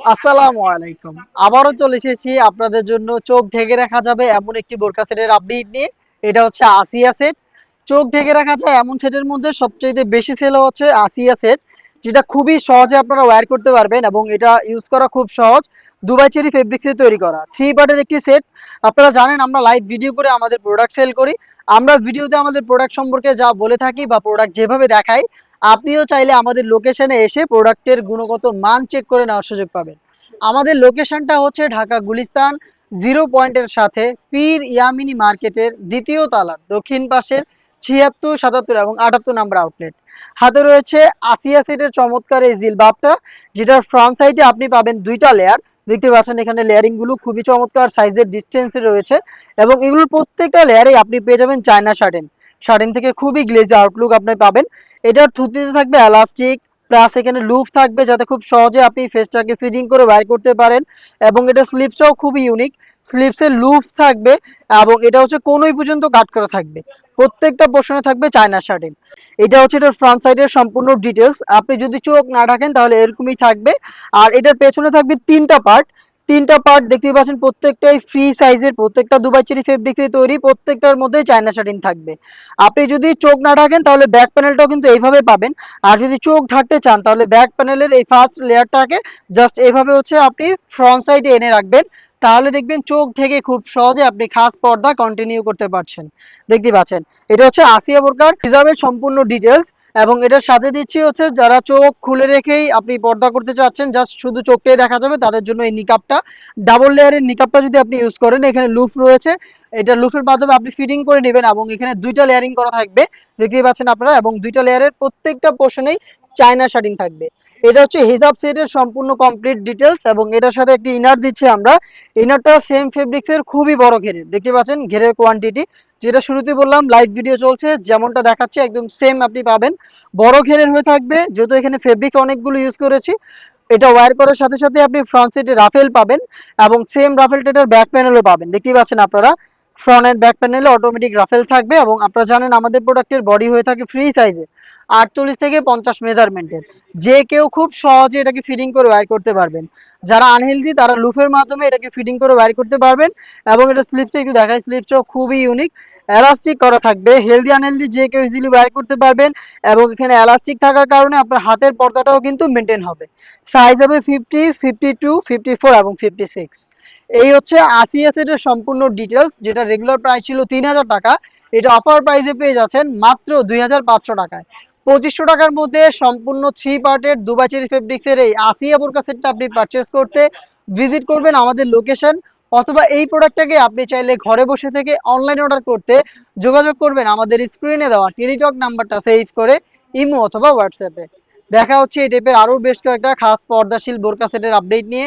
আসসালামু আলাইকুম। আবারও চলে এসেছি আপনাদের জন্য চোখ ঢেকে রাখা যাবে এমন একটি বোরকা সেটের আপডেট নিয়ে। এটা হচ্ছে আসিয়া সেট চোখ ঢেকে রাখা যায় এমন সেটের মধ্যে সবচেয়ে বেশি সেল হচ্ছে আসিয়া সেট যেটা খুবই সহজে আপনারা ওয়্যার করতে পারবেন এবং এটা ইউজ করা খুব সহজ। দুবাই চেরি ফেব্রিক্সে তৈরি করা। থ্রি পার্টের একটি সেট আপনারা জানেন আমরা লাইভ ভিডিও করে আমাদের প্রোডাক্ট সেল করি। আমরা ভিডিওতে আমাদের প্রোডাক্ট সম্পর্কে যা বলে থাকি বা প্রোডাক্ট যেভাবে দেখাই আপনিও চাইলে আমাদের লোকেশনে এসে প্রোডাক্টের গুণগত মান চেক করে নেওয়ার সুযোগ পাবেন। আমাদের লোকেশনটা হচ্ছে ঢাকা গুলিস্তান জিরো পয়েন্টের সাথে পীর ইয়ামিনী মার্কেটের দ্বিতীয় তালার দক্ষিণ পাশের ছিয়াত্তর, সাতাত্তর এবং আটাত্তর নাম্বার আউটলেট হাতে রয়েছে আসিয়া সেটের চমৎকার এই জিলবাবটা, যেটার ফ্রন্ট সাইডে আপনি পাবেন দুইটা লেয়ার দেখতে পাচ্ছেন এখানে লেয়ারিংগুলো খুবই চমৎকার সাইজের ডিস্টেন্সে রয়েছে এবং এগুলোর প্রত্যেকটা লেয়ারে আপনি পেয়ে যাবেন চায়না শার্টেন। শার্টেন থেকে খুবই গ্লেজি আউটলুক আপনি পাবেন। এটার থুতিতে থাকবে এলাস্টিক প্লাস এখানে লুফ থাকবে যাতে খুব সহজে আপনি ফেসটাকে ফিটিং করে বাইর করতে পারেন। এবং এটা স্লিপসটাও খুবই ইউনিক স্লিপসের লুফ থাকবে এবং এটা হচ্ছে কোনোই পর্যন্ত কাট করা থাকবে। প্রত্যেকটা পোর্শনে থাকবে চায়না শার্টিন এটা হচ্ছে এটার ফ্রন্ট সাইডের সম্পূর্ণ ডিটেলস আপনি যদি চোখ না ঢাকেন তাহলে এরকমই থাকবে। আর এটার পেছনে থাকবে তিনটা পার্ট তিনটা পার্ট দেখতে পাচ্ছেন, প্রত্যেকটাই ফ্রি সাইজের প্রত্যেকটা দুবাই চেরি থেকে তৈরি, প্রত্যেকটার মধ্যে চায়না শাটিন থাকবে। আপনি যদি চোখ না ঢাকেন, তাহলে ব্যাক প্যানেলটাও কিন্তু এইভাবে পাবেন। আর যদি চোখ ঢাকতে চান, তাহলে ব্যাক প্যানেলের এই ফার্স্ট লেয়ারটাকে জাস্ট এইভাবে হচ্ছে আপনি ফ্রন্ট সাইডে এনে রাখবেন। তাহলে দেখবেন চোখ থেকে খুব সহজে আপনি খাস পর্দা কন্টিনিউ করতে পারছেন। দেখতে পাচ্ছেন। এটা হচ্ছে আসিয়া বোরকার হিজাবের সম্পূর্ণ ডিটেলস এবং এটার সাথে দিচ্ছি হচ্ছে যারা চোখ খুলে রেখেই আপনি পর্দা করতে চাচ্ছেন জাস্ট শুধু চোখটাই দেখা যাবে, তাদের জন্য এই নিকাপটা ডাবল লেয়ারের নিকাপটা যদি আপনি ইউজ করেন, এখানে লুফ রয়েছে। এটা লুফের মাধ্যমে আপনি ফিটিং করে নেবেন এবং এখানে দুইটা লেয়ারিং করা থাকবে। দেখতেই পাচ্ছেন আপনারা, এবং দুইটা লেয়ারের প্রত্যেকটা পোর্শনেই চায়না শার্টিং থাকবে। এটা হচ্ছে হিজাব সেটের সম্পূর্ণ কমপ্লিট ডিটেলস এবং এটার সাথে একটি ইনার দিচ্ছি আমরা। ইনারটা সেম ফেব্রিক্সের খুবই বড় ঘেরের। দেখতে পাচ্ছেন ঘেরের কোয়ান্টিটি যেটা শুরুতে বললাম লাইভ ভিডিও চলছে, যেমনটা দেখাচ্ছে, একদম সেম আপনি পাবেন। বড় ঘেরের হয়ে থাকবে, যেহেতু এখানে ফেব্রিক্স অনেকগুলো ইউজ করেছি। এটা ওয়্যার করার সাথে সাথে আপনি ফ্রন্ট সাইডে রাফেল পাবেন এবং সেম রাফেলটা এটার ব্যাক প্যানেলও পাবেন। দেখতেই পাচ্ছেন আপনারা ফ্রন্ট ব্যাক প্যানেলে অটোমেটিক রাফেল থাকবে এবং আপনারা জানেন আমাদের প্রোডাক্টের বডি হয়ে থাকে ফ্রি সাইজে আটচল্লিশ থেকে পঞ্চাশ মেজারমেন্টের যে কেউ খুব সহজে এটাকে ফিটিং করে ওয়ার করতে পারবেন। যারা আনহেলদি তারা লুফের মাধ্যমে এটাকে ফিটিং করে ওয়ার করতে পারবেন এবং এটা স্লিপসটা একটু দেখায় স্লিপসটাও খুবই ইউনিক এলাস্টিক করা থাকবে। হেলদি আনহেলদি যে কেউ ইজিলি ওয়ার করতে পারবেন এবং এখানে এলাস্টিক থাকার কারণে আপনার হাতের পর্দাটাও কিন্তু মেনটেন হবে। সাইজ হবে fifty fifty two fifty four এবং ফিফটি সিক্স এই হচ্ছে আসিয়া সেটের সম্পূর্ণ ডিটেলস যেটা রেগুলার প্রাইস ছিল তিন হাজার টাকা। এটা অফার প্রাইসে পেয়ে যাচ্ছেন মাত্র দুই হাজার পাঁচশো টাকায়। পঁচিশশো টাকার মধ্যে সম্পূর্ণ থ্রি পার্টের দুবাই চেরি ফেব্রিক্সের এই আসিয়া বোরকা সেটটা আপনি পারচেস করতে ভিজিট করবেন আমাদের লোকেশন অথবা এই প্রোডাক্টটাকে আপনি চাইলে ঘরে বসে থেকে অনলাইন অর্ডার করতে যোগাযোগ করবেন আমাদের স্ক্রিনে দেওয়া টেলিটক নাম্বারটা সেভ করে ইমো অথবা হোয়াটসঅ্যাপে দেখা হচ্ছে এই টাইপের আরও বেশ কয়েকটা খাস পর্দাশীল বোরকা সেটের আপডেট নিয়ে।